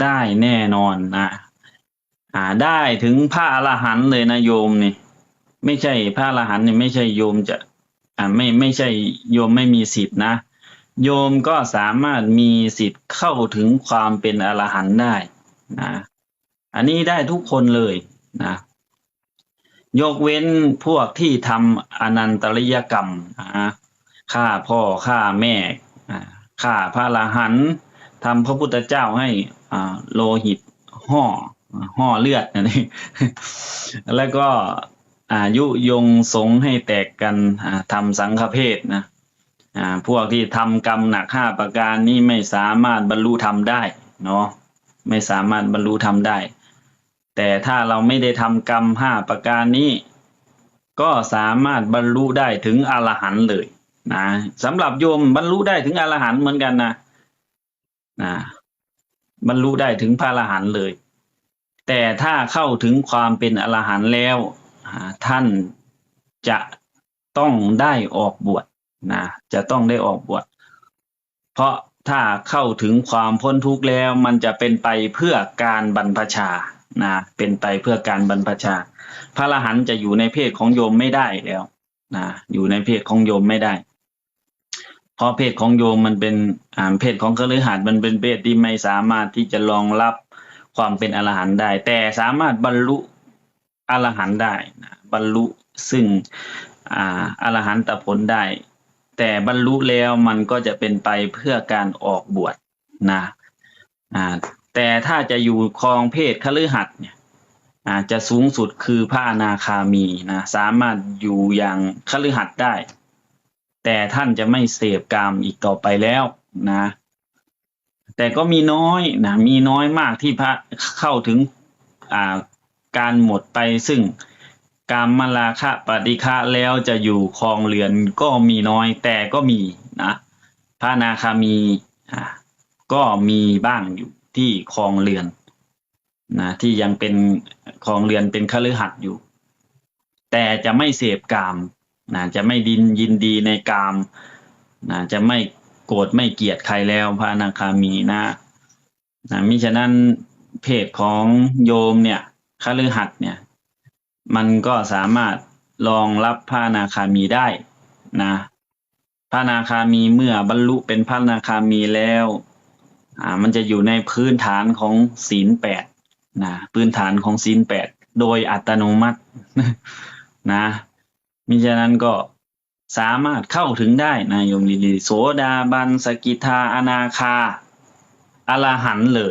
ได้แน่นอนนะอ่าได้ถึงพระอรหันต์เลยนะโยมนี่ไม่ใช่พระอรหันต์นี่ไม่ใช่โยมจะอ่าไม่ไม่ใช่โยมไม่มีสิทธินะ โยมก็สามารถมีสิทธิ์เข้าถึงความเป็นอรหันต์ได้นะอันนี้ได้ทุกคนเลยนะยกเว้นพวกที่ทำอนันตริยกรรมนะฆ่าพ่อฆ่าแม่ฆ่าพระอรหันต์ ทำพระพุทธเจ้าให้อ่าโลหิตห่อห่อเลือดนะนี่แล้วก็อายุยงสงให้แตกกันอ่าทำสังฆเพศนะอ่าพวกที่ทำกรรมหนักห้าประการนี้ไม่สามารถบรรลุธรรมได้เนาะไม่สามารถบรรลุธรรมได้ แต่ถ้าเราไม่ได้ทำกรรมห้าประการนี้ ก็สามารถบรรลุได้ถึงอรหันต์เลยนะสำหรับโยมบรรลุได้ถึงอรหันต์เหมือนกันนะ นะบรรลุได้ถึงพระอรหันต์เลย แต่ถ้าเข้าถึงความเป็นอรหันต์แล้ว ท่านจะต้องได้ออกบวชนะจะต้องได้ออกบวชเพราะถ้าเข้าถึงความพ้นทุกข์แล้ว มันจะเป็นไปเพื่อการบรรพชานะเป็นไปเพื่อการบรรพชา พระอรหันต์จะอยู่ในเพศของโยมไม่ได้แล้วนะอยู่ในเพศของโยมไม่ได้ ราะเพศของโยมมันเป็นอ่าเพศของคฤหัสถ์มันเป็นเพศที่ไม่สามารถที่จะรองรับความเป็นอรหันต์ได้ แต่สามารถบรรลุอรหันต์ได้นะบรรลุซึ่งอ่าอรหันตผลได้ แต่บรรลุแล้วมันก็จะเป็นไปเพื่อการออกบวชนะอ่าแต่ถ้าจะอยู่ครองเพศคฤหัสถ์เนี่ยอาจจะสูงสุดคือพระอนาคามีนะสามารถอยู่อย่างคฤหัสถ์ได้ แต่ท่านจะไม่เสพกามอีกต่อไปแล้วนะ แต่ก็มีน้อยนะมีน้อยมากที่พระเข้าถึงอ่าการหมดไปซึ่งกามมาราคะปฏิฆะแล้วจะอยู่ครองเรือนก็มีน้อยแต่ก็มีนะพระนาคามีอ่าก็มีบ้างอยู่ที่ครองเรือนนะที่ยังเป็นครองเรือนเป็นคฤหัสถ์อยู่ แต่จะไม่เสพกาม นะจะไม่ดินยินดีในกามนะจะไม่โกรธไม่เกลียดใครแล้วพระอนาคามีนะนะมิฉะนั้นเพศของโยมเนี่ยคฤหัสถ์เนี่ย มันก็สามารถรองรับพระอนาคามีได้นะพระอนาคามีเมื่อบรรลุเป็นพระอนาคามีแล้วอ่ามันจะอยู่ในพื้นฐานของศีลแปดนะพื้นฐานของศีลแปดโดยอัตโนมัตินะ มิฉะนั้นก็สามารถเข้าถึงได้นะโยมลีลีโสดาบันสกิทาอนาคาอรหันเลย